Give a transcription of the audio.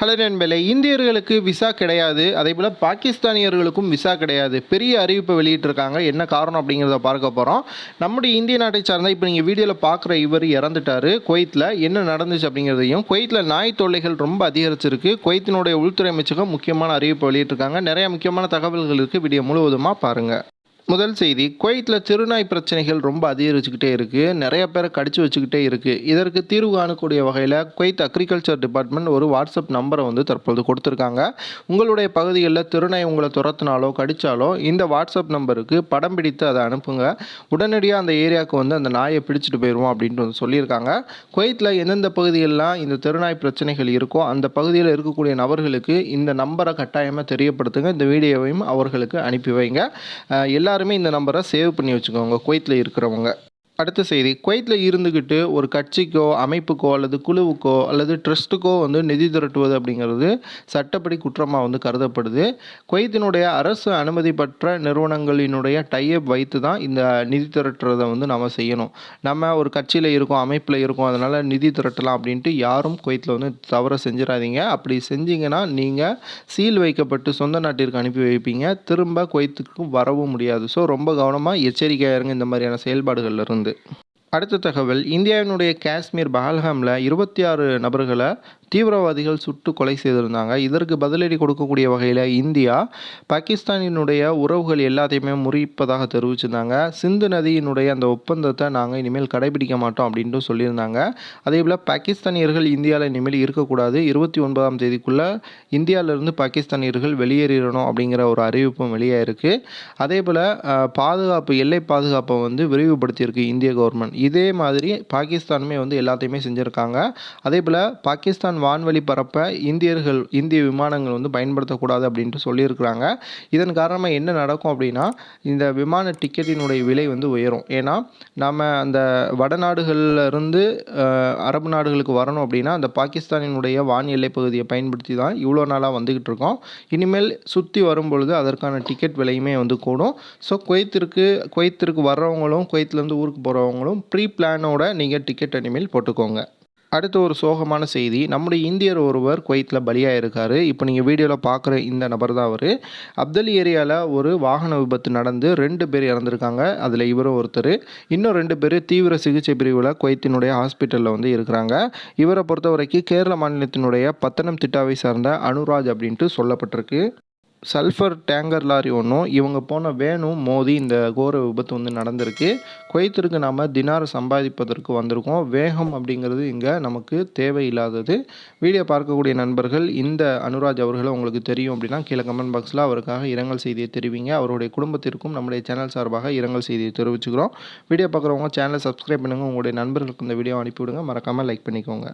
Hello நண்பர்களே இந்தியர்களுக்கு visa கிடையாது. அதே போல் பாகிஸ்தானியர்களுக்கும் விசா கிடையாது. பெரிய அறிவிப்பை வெளியிட்டிருக்காங்க. என்ன காரணம் அப்படிங்கிறத பார்க்க போகிறோம் நம்முடைய இந்திய நாட்டை சார்ந்த இப்போ நீங்கள் வீடியோவில் பார்க்குற இவர் இறந்துட்டார். குவைத்தில் என்ன நடந்துச்சு அப்படிங்கிறதையும் குவைத்தில் நாய் தொல்லைகள் ரொம்ப அதிகரிச்சிருக்கு. குவைத்தினுடைய உள்துறை அமைச்சகம் முக்கியமான அறிவிப்பை வெளியிட்டிருக்காங்க. நிறைய முக்கியமான தகவல்கள் இருக்குது வீடியோ முழுவதுமாக பாருங்கள் முதல் செய்தி குவைத்தில் திருநாய் பிரச்சனைகள் ரொம்ப அதிகரிச்சுக்கிட்டே இருக்குது நிறைய பேரை கடிச்சு வச்சுக்கிட்டே இருக்குது இதற்கு தீர்வு காணக்கூடிய வகையில் குவைத் அக்ரிகல்ச்சர் டிபார்ட்மெண்ட் ஒரு வாட்ஸ்அப் நம்பரை வந்து தற்போது கொடுத்துருக்காங்க. உங்களுடைய பகுதிகளில் திருநாய் உங்களை துரத்தினாலோ கடித்தாலோ இந்த வாட்ஸ்அப் நம்பருக்கு படம் பிடித்து அதை அனுப்புங்க. உடனடியாக அந்த ஏரியாவுக்கு வந்து அந்த நாயை பிடிச்சிட்டு போயிடுவோம் அப்படின்ட்டு வந்து சொல்லியிருக்காங்க. குவைத்தில் எந்தெந்த பகுதிகளெலாம் இந்த திருநாய் பிரச்சனைகள் இருக்கோ அந்த பகுதியில் இருக்கக்கூடிய நபர்களுக்கு இந்த நம்பரை கட்டாயமாக தெரியப்படுத்துங்க. இந்த வீடியோவையும் அவர்களுக்கு அனுப்பி வைங்க. எல்லா எல்லாருமே இந்த நம்பரை சேவ் பண்ணி வச்சுக்கோங்க. குவைத்தில் இருக்கிறவங்க. அடுத்த செய்தி. குவைத்தில் இருந்துக்கிட்டு ஒரு கட்சிக்கோ அமைப்புக்கோ அல்லது குழுவுக்கோ அல்லது ட்ரஸ்ட்டுக்கோ வந்து நிதி திரட்டுவது அப்படிங்கிறது சட்டப்படி குற்றமாக வந்து கருதப்படுது. குவைத்தினுடைய அரசு அனுமதி பெற்ற நிறுவனங்களினுடைய டையப் வைத்து தான் இந்த நிதி திரட்டுறதை வந்து நம்ம செய்யணும். நம்ம ஒரு கட்சியில் இருக்கோம் அமைப்பில் இருக்கோம் அதனால் நிதி திரட்டலாம் அப்படின்ட்டு யாரும் குவைத்தில் வந்து தவற செஞ்சிடாதீங்க. அப்படி செஞ்சீங்கன்னா நீங்கள் சீல் வைக்கப்பட்டு சொந்த நாட்டிற்கு அனுப்பி வைப்பீங்க. திரும்ப குவைத்துக்கு வரவும் முடியாது. ஸோ ரொம்ப கவனமாக எச்சரிக்கையாக இருங்க இந்த மாதிரியான செயல்பாடுகள்லேருந்து அடுத்த தகவல் இந்தியாவினுடைய காஷ்மீர் பஹல்ஹாமில் இருபத்தி ஆறு நபர்களை தீவிரவாதிகள் சுட்டு கொலை செய்திருந்தாங்க. இதற்கு பதிலடி கொடுக்கக்கூடிய வகையில் இந்தியா பாகிஸ்தானினுடைய உறவுகள் எல்லாத்தையுமே முறிப்பதாக தெரிவிச்சிருந்தாங்க. சிந்து நதியினுடைய அந்த ஒப்பந்தத்தை நாங்கள் இனிமேல் கடைபிடிக்க மாட்டோம் அப்படின்ட்டு சொல்லியிருந்தாங்க. அதே போல் பாகிஸ்தானியர்கள் இந்தியாவில் இனிமேல் இருக்கக்கூடாது. இருபத்தி ஒன்பதாம் தேதிக்குள்ளே இந்தியாவிலிருந்து பாகிஸ்தானியர்கள் வெளியேறிடணும் அப்படிங்கிற ஒரு அறிவிப்பும் வெளியாயிருக்கு. அதே போல் பாதுகாப்பு எல்லை பாதுகாப்பை வந்து விரிவுபடுத்தியிருக்கு இந்திய கவர்மெண்ட் இதே மாதிரி பாகிஸ்தானுமே வந்து எல்லாத்தையுமே செஞ்சுருக்காங்க. அதே போல் பாகிஸ்தான் வான்வழி பரப்ப இந்தியர்கள் இந்திய விமானங்கள் வந்து பயன்படுத்தக்கூடாது அப்படின்ட்டு சொல்லியிருக்கிறாங்க. இதன் காரணமாக என்ன நடக்கும் அப்படின்னா இந்த விமான டிக்கெட்டினுடைய விலை வந்து உயரும். ஏன்னா நாம் அந்த வடநாடுகள்ல இருந்து அரபு நாடுகளுக்கு வரணும் அப்படின்னா அந்த பாகிஸ்தானினுடைய வான் எல்லை பகுதியை பயன்படுத்தி தான் இவ்வளோ நாளாக வந்துக்கிட்டு இருக்கோம். இனிமேல் சுற்றி வரும்பொழுது அதற்கான டிக்கெட் விலையுமே வந்து கூடும். ஸோ குவைத்திற்கு குவைத்திற்கு வர்றவங்களும் குவைத்திலேருந்து ஊருக்கு போகிறவங்களும் ப்ரீ பிளானோட நீங்கள் டிக்கெட் இனிமேல் போட்டுக்கோங்க. அடுத்த ஒரு சோகமான செய்தி. நம்முடைய இந்தியர் ஒருவர் குவைத்தில் பலியாக இருக்கார் இப்போ நீங்கள் வீடியோவில் பார்க்குற இந்த நபர் தான் அவர். அப்தல் ஏரியாவில் ஒரு வாகன விபத்து நடந்து ரெண்டு பேர் இறந்துருக்காங்க. அதில் இவரும் ஒருத்தர். இன்னும் ரெண்டு பேர் தீவிர சிகிச்சை பிரிவில் குவைத்தினுடைய ஹாஸ்பிட்டலில் வந்து இருக்கிறாங்க. இவரை பொறுத்த வரைக்கும் கேரள மாநிலத்தினுடைய பத்தனம் திட்டாவை சார்ந்த அனுராஜ் அப்படின்ட்டு சொல்லப்பட்டிருக்கு. சல்ஃபர் டேங்கர் லாரி ஒன்றும் இவங்க போன வேனும் மோதி இந்த கோர விபத்து வந்து நடந்திருக்கு. குவைத்திற்கு நாம் தினார் சம்பாதிப்பதற்கு வந்திருக்கோம். வேகம் அப்படிங்கிறது இங்கே நமக்கு தேவையில்லாதது. வீடியோ பார்க்கக்கூடிய நண்பர்கள் இந்த அனுராஜ் அவர்களை உங்களுக்கு தெரியும் அப்படின்னா கீழே கமெண்ட் பாக்ஸில் அவருக்காக இரங்கல் செய்தியை தெரிவிங்க. அவருடைய குடும்பத்திற்கும் நம்முடைய சேனல் சார்பாக இரங்கல் செய்தியை தெரிவிச்சுக்கிறோம். வீடியோ பார்க்குறவங்க சேனலை சப்ஸ்கிரைப் பண்ணுங்கள் உங்களுடைய நண்பர்களுக்கு இந்த வீடியோ அனுப்பிவிடுங்க. மறக்காமல் லைக் பண்ணிக்கோங்க.